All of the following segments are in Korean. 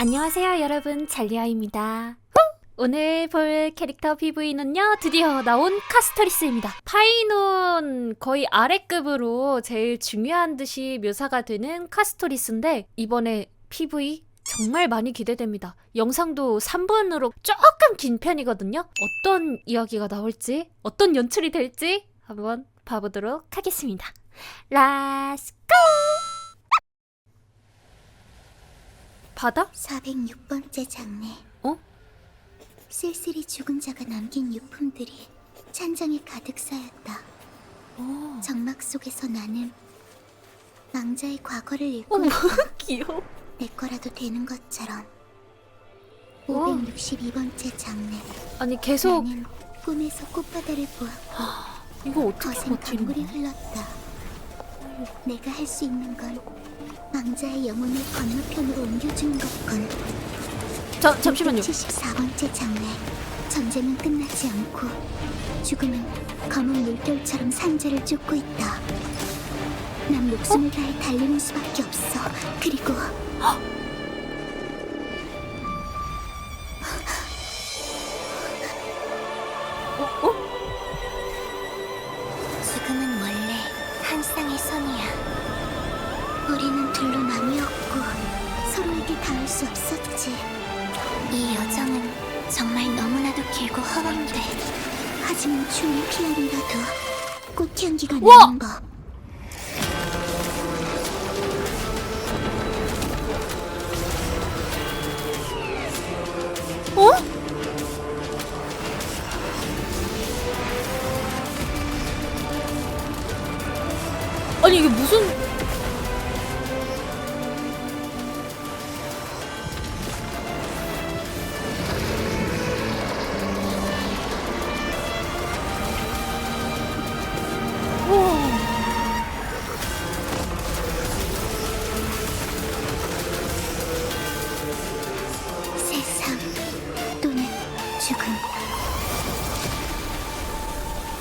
안녕하세요 여러분. 잘리아입니다. 오늘 볼 캐릭터 PV는요 드디어 나온 카스터리스입니다. 파이논 거의 아래급으로 제일 중요한 듯이 묘사가 되는 카스토리스인데 이번에 PV 정말 많이 기대됩니다. 영상도 3분으로 조금 긴 편이거든요. 어떤 이야기가 나올지 어떤 연출이 될지 한번 봐보도록 하겠습니다. 고 바다? 406번째 장례. 어? 쓸쓸히 죽은 자가 남긴 유품들이 찬장에 가득 쌓였다. 오. 정막 속에서 나는 망자의 과거를 읽고 어머. 귀여워 내 거라도 되는 것처럼. 와. 562번째 장례. 아니 계속 나는 꿈에서 꽃바다를 보았고 이거 어떻게 거센 버티는 강물이 거야? 흘렀다. 내가 할 수 있는 건 망자의 영혼을 건너편으로 옮겨주는 것뿐. 자, 잠시만요 74번째 장례. 전쟁은 끝나지 않고 죽음은 검은 물결처럼 산재를 쫓고 있다. 난 목숨을 다해 달리는 수밖에 없어. 그리고 없었지. 이 여정은 정말 너무나도 길고 험한데 하지만 춤을 피하리라도 꽃향기가 우와! 나는 법. 죽음.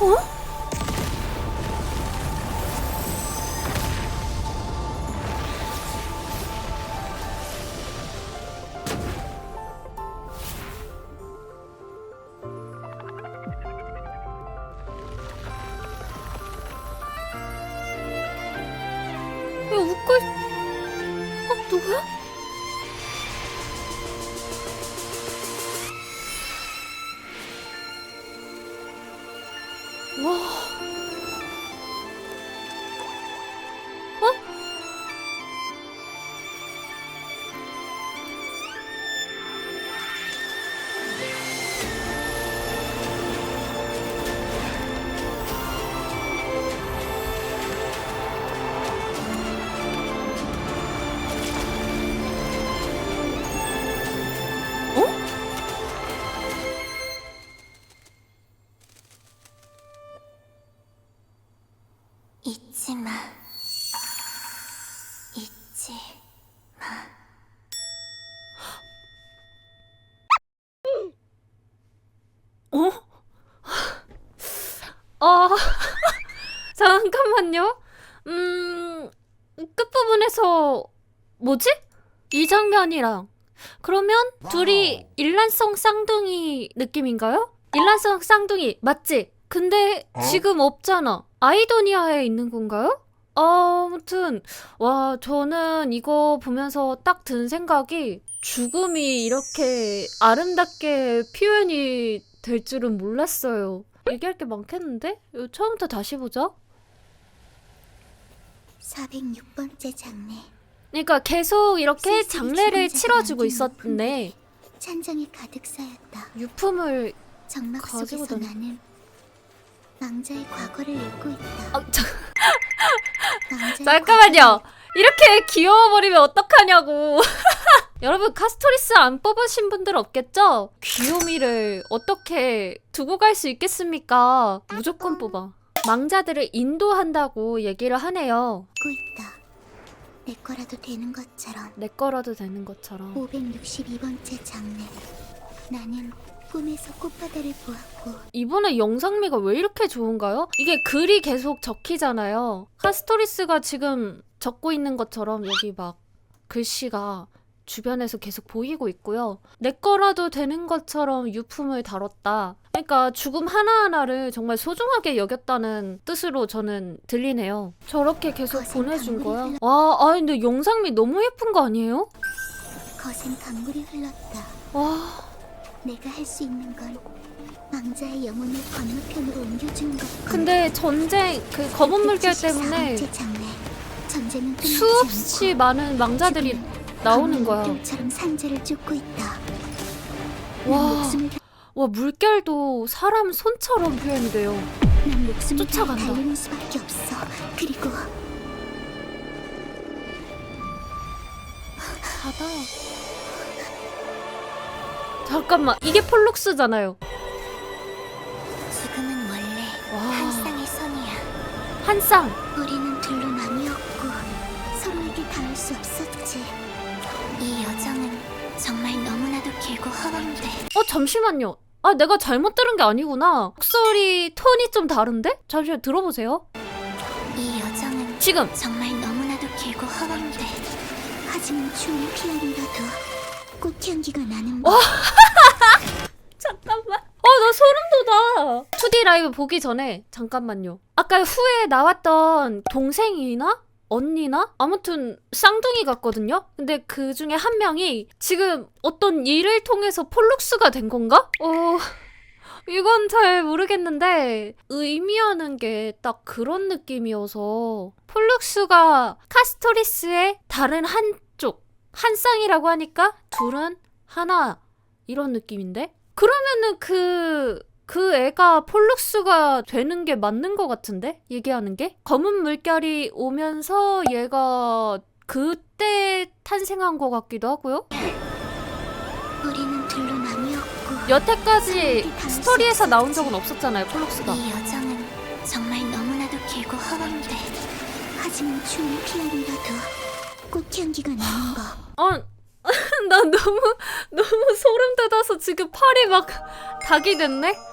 어? 야 웃고 있... 어 누구야? 와. 끝부분에서, 뭐지? 이 장면이랑. 그러면 둘이 일란성 쌍둥이 느낌인가요? 일란성 쌍둥이, 맞지? 근데 지금 없잖아. 아이도니아에 있는 건가요? 아무튼, 와, 저는 이거 보면서 딱 든 생각이 죽음이 이렇게 아름답게 표현이 될 줄은 몰랐어요. 얘기할 게 많겠는데? 이거 처음부터 다시 보자. 406번째 장례. 그러니까 계속 이렇게 장례를 치러주고 있었네. 찬장에 가득 쌓였다. 유품을 정막 가지고 속에서 다니- 나는 망자의 과거를 읽고 있다. 아, 자, 망자의 잠깐만요. 이렇게 귀여워버리면 어떡하냐고. 여러분 카스토리스 안 뽑으신 분들 없겠죠? 귀요미를 어떻게 두고 갈 수 있겠습니까? 무조건 뽑아. 망자들을 인도한다고 얘기를 하네요. 읽고 있다. 내 거라도 되는 것처럼. 내 거라도 되는 것처럼. 562번째 장례. 나는 꿈에서 꽃바다를 보았고 이번에 영상미가 왜 이렇게 좋은가요? 이게 글이 계속 적히잖아요. 카스토리스가 지금 적고 있는 것처럼 여기 막 글씨가 주변에서 계속 보이고 있고요. 내 거라도 되는 것처럼 유품을 다뤘다. 그러니까 죽음 하나하나를 정말 소중하게 여겼다는 뜻으로 저는 들리네요. 저렇게 계속 보내준 거야. 와, 아 근데 영상미 너무 예쁜 거 아니에요? 거센 강물이 흘렀다. 와, 내가 할 수 있는 건 왕자의 영혼을 건너편으로 옮겨주는 것. 근데 전쟁 그 검은 물결 때문에 전쟁은 끝나지 수없이 않고 많은 지금은 나오는 검은 거야. 물결처럼 산재를 쫓고 있다. 와. 목숨을 와 물결도 사람 손처럼 표현이 돼요. 난 목숨을 쫓아간다. 달리는 수밖에 없어. 그리고 바다. 잠깐만 이게 폴룩스잖아요. 지금은 원래 와. 한쌍의 선이야. 한 쌍. 우리는 둘로 나뉘었고 서로에게 닿을 수 없었지. 이 여정은 정말 너무나도 길고 허망돼. 어 잠시만요. 아 내가 잘못 들은 게 아니구나. 목소리 톤이 좀 다른데? 잠시만 들어보세요. 이 여정은 지금. 정말 너무나도 길고 허망돼. 하지만 춤을 피하리라도 꽃향기가 나는 법. 잠깐만. 어, 나 소름 돋아. 2D 라이브 보기 전에 잠깐만요. 아까 후에 나왔던 동생이나 언니나 아무튼 쌍둥이 같거든요. 근데 그 중에 한 명이 지금 어떤 일을 통해서 폴룩스가 된 건가? 어. 이건 잘 모르겠는데 의미하는 게 딱 그런 느낌이어서 폴룩스가 카스토리스의 다른 한쪽 한 쌍이라고 하니까 둘은 하나 이런 느낌인데 그러면은 그, 그 애가 폴룩스가 되는 게 맞는 것 같은데? 얘기하는 게? 검은 물결이 오면서 얘가 그때 탄생한 것 같기도 하고요? 우리는 둘로 나뉘었고 여태까지 스토리에서 나온 적은 없었잖아요, 폴룩스가. 이 여정은 정말 너무나도 길고 허망돼. 하지만 춤을 피하리라도 꽃향기가 나는 법. 아, 나 너무, 너무 소름 돋아서 지금 팔이 막 닭이 됐네?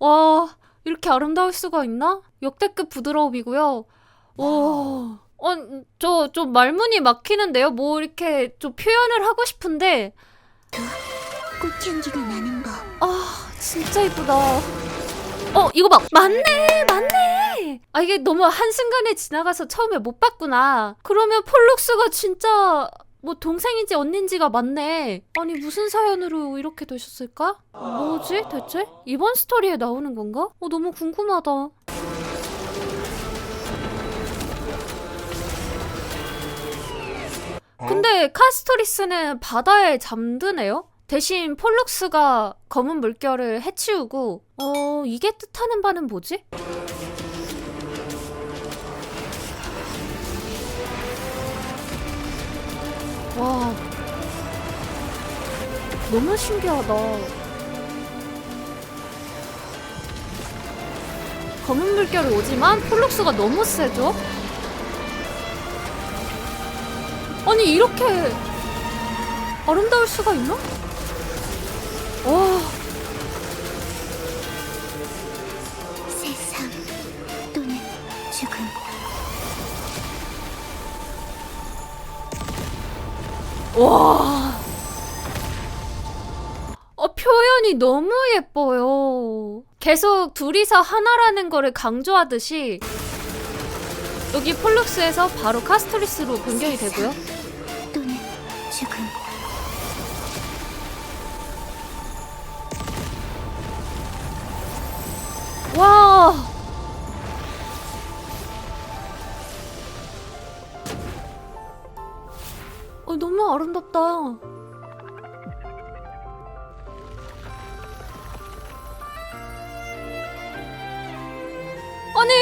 와, 이렇게 아름다울 수가 있나? 역대급 부드러움이고요. 와, 어, 저, 좀 말문이 막히는데요? 뭐 이렇게 좀 표현을 하고 싶은데, 꽃향기가 나는 법. 아, 진짜 이쁘다. 어, 이거 봐. 맞네, 맞네. 아, 이게 너무 한순간에 지나가서 처음에 못 봤구나. 그러면 폴룩스가 진짜 뭐 동생인지 언닌지가 맞네. 아니, 무슨 사연으로 이렇게 되셨을까? 뭐지, 대체? 이번 스토리에 나오는 건가? 어, 너무 궁금하다. 근데 카스토리스는 바다에 잠드네요? 대신 폴룩스가 검은 물결을 해치우고 어 이게 뜻하는 바는 뭐지? 와 너무 신기하다 검은 물결이 오지만 폴룩스가 너무 세죠? 아니 이렇게 아름다울 수가 있나? 와 와. 어, 표현이 너무 예뻐요. 계속 둘이서 하나라는 거를 강조하듯이 여기 폴룩스에서 바로 카스토리스로 변경이 되고요. 또는 죽음. 무 아름답다. 아니.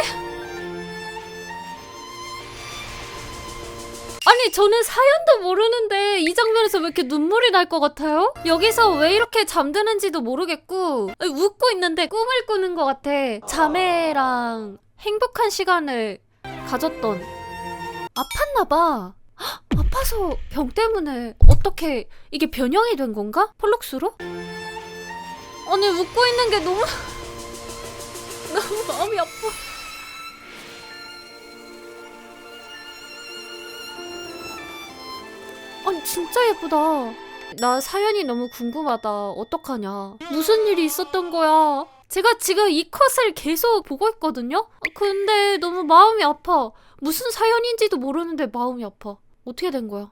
아니, 저는 사연도 모르는데 이 장면에서 왜 이렇게 눈물이 날 것 같아요? 여기서 왜 이렇게 잠드는지도 모르겠고, 웃고 있는데 꿈을 꾸는 것 같아. 자매랑 행복한 시간을 가졌던. 아팠나봐. 아파서 병 때문에 어떻게 이게 변형이 된 건가? 폴록스로? 아니 웃고 있는 게 너무 너무 마음이 아파. 아니 진짜 예쁘다. 나 사연이 너무 궁금하다. 어떡하냐? 무슨 일이 있었던 거야? 제가 지금 이 컷을 계속 보고 있거든요? 근데 너무 마음이 아파. 무슨 사연인지도 모르는데 마음이 아파. 어떻게 된 거야?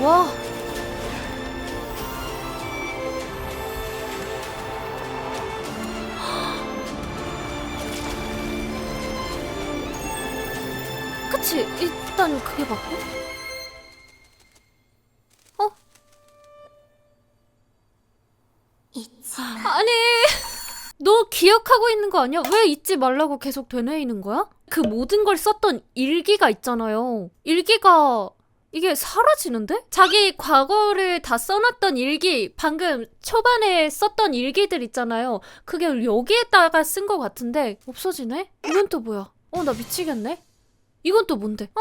와. 그치? 일단 그게 맞고. 너 기억하고 있는 거 아니야? 왜 잊지 말라고 계속 되뇌이는 거야? 그 모든 걸 썼던 일기가 있잖아요. 일기가 이게 사라지는데? 자기 과거를 다 써놨던 일기, 방금 초반에 썼던 일기들 있잖아요. 그게 여기에다가 쓴거 같은데 없어지네? 이건 또 뭐야? 어, 나 미치겠네? 이건 또 뭔데? 아,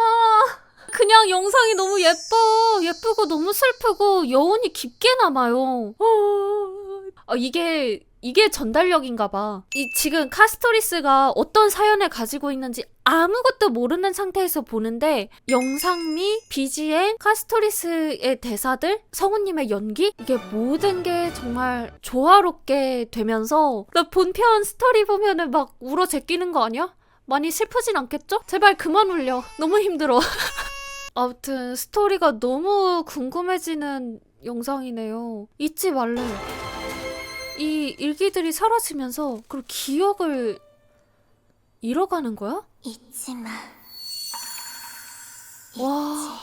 그냥 영상이 너무 예뻐. 예쁘고 너무 슬프고 여운이 깊게 남아요. 어, 아, 이게 이게 전달력인가 봐. 이 지금 카스토리스가 어떤 사연을 가지고 있는지 아무것도 모르는 상태에서 보는데 영상 및 BGM, 카스토리스의 대사들, 성우님의 연기 이게 모든 게 정말 조화롭게 되면서 나 본편 스토리 보면은 막 울어 제끼는 거 아니야? 많이 슬프진 않겠죠? 제발 그만 울려. 너무 힘들어. 아무튼 스토리가 너무 궁금해지는 영상이네요. 잊지 말래. 이 일기들이 사라지면서 그리고 기억을 잃어가는 거야? 잊지 마. 와.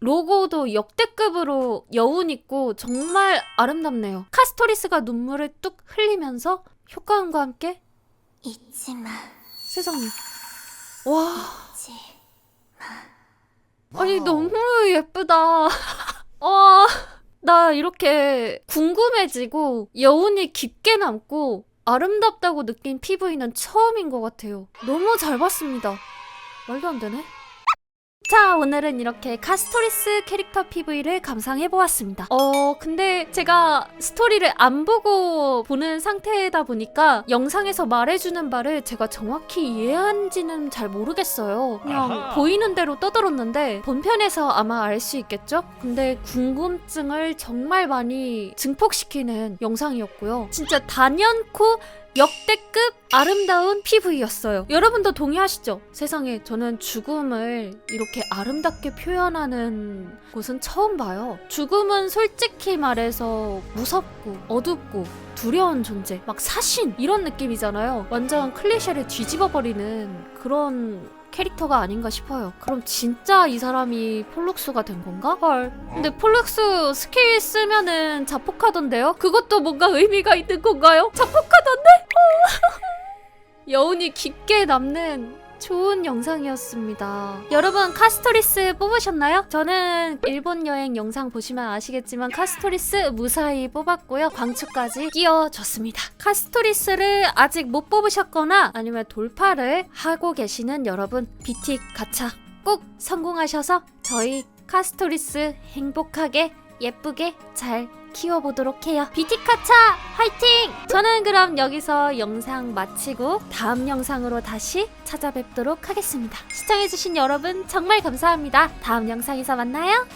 로고도 역대급으로 여운 있고 정말 아름답네요. 카스토리스가 눈물을 뚝 흘리면서 효과음과 함께 잊지 마. 세상에. 와. 잊지. 아니 너무 예쁘다. 와, 나 이렇게 궁금해지고 여운이 깊게 남고 아름답다고 느낀 PV는 처음인 것 같아요. 너무 잘 봤습니다. 말도 안 되네. 자, 오늘은 이렇게 카스토리스 캐릭터 PV를 감상해 보았습니다. 어, 근데 제가 스토리를 안 보고 보는 상태다 보니까 영상에서 말해주는 바를 제가 정확히 이해한지는 잘 모르겠어요. 그냥 아하. 보이는 대로 떠들었는데 본편에서 아마 알 수 있겠죠? 근데 궁금증을 정말 많이 증폭시키는 영상이었고요. 진짜 단연코 역대급 아름다운 PV였어요. 여러분도 동의하시죠? 세상에 저는 죽음을 이렇게 아름답게 표현하는 곳은 처음 봐요. 죽음은 솔직히 말해서 무섭고 어둡고 두려운 존재, 막 사신 이런 느낌이잖아요. 완전 클리셰를 뒤집어 버리는 그런 캐릭터가 아닌가 싶어요. 그럼 진짜 이 사람이 폴룩스가 된 건가? 헐. 근데 폴룩스 스킬 쓰면은 자폭하던데요? 그것도 뭔가 의미가 있는 건가요? 자폭하던데? 여운이 깊게 남는 좋은 영상이었습니다. 여러분 카스토리스 뽑으셨나요? 저는 일본 여행 영상 보시면 아시겠지만 카스토리스 무사히 뽑았고요. 광추까지 끼워줬습니다. 카스토리스를 아직 못 뽑으셨거나 아니면 돌파를 하고 계시는 여러분 비틱 가차 꼭 성공하셔서 저희 카스토리스 행복하게 예쁘게 잘 키워보도록 해요. 비티카차 화이팅! 저는 그럼 여기서 영상 마치고 다음 영상으로 다시 찾아뵙도록 하겠습니다. 시청해주신 여러분 정말 감사합니다. 다음 영상에서 만나요.